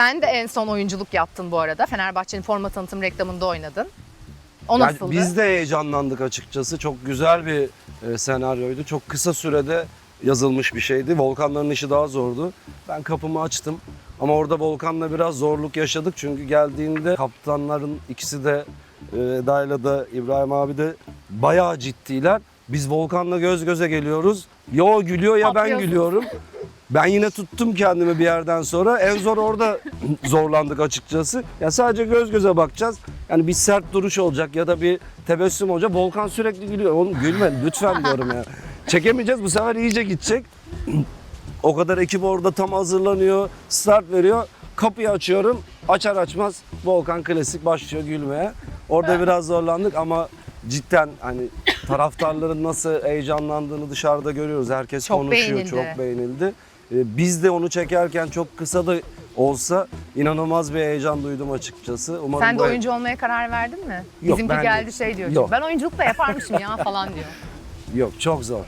Sen de en son oyunculuk yaptın bu arada. Fenerbahçe'nin forma tanıtım reklamında oynadın. O Yani nasıldı? biz de heyecanlandık açıkçası. Çok güzel bir e, senaryoydu. Çok kısa sürede yazılmış bir şeydi. Volkanların işi daha zordu. Ben kapımı açtım. Ama orada Volkan'la biraz zorluk yaşadık. Çünkü geldiğinde kaptanların ikisi de e, Dayla da İbrahim abi de bayağı ciddiler. Biz Volkan'la göz göze geliyoruz. Ya o gülüyor ya ben gülüyorum. Ben yine tuttum kendimi bir yerden sonra. En zor orada zorlandık açıkçası. Ya sadece göz göze bakacağız. Yani bir sert duruş olacak ya da bir tebessüm olacak. Volkan sürekli gülüyor. Oğlum gülme lütfen diyorum ya. Çekemeyeceğiz bu sefer iyice gidecek. O kadar ekip orada tam hazırlanıyor. Start veriyor. Kapıyı açıyorum. Açar açmaz Volkan klasik başlıyor gülmeye. Orada biraz zorlandık ama cidden hani taraftarların nasıl heyecanlandığını dışarıda görüyoruz. Herkes Çok konuşuyor. beğenildi. Çok beğenildi. Ee, Biz de onu çekerken çok kısa da olsa inanılmaz bir heyecan duydum açıkçası. Umarım Sen de bu- oyuncu olmaya karar verdin mi? Yok, Bizimki ben- geldi şey diyor. Yok. Ben oyunculuk da yaparmışım ya falan diyor. Yok çok zor.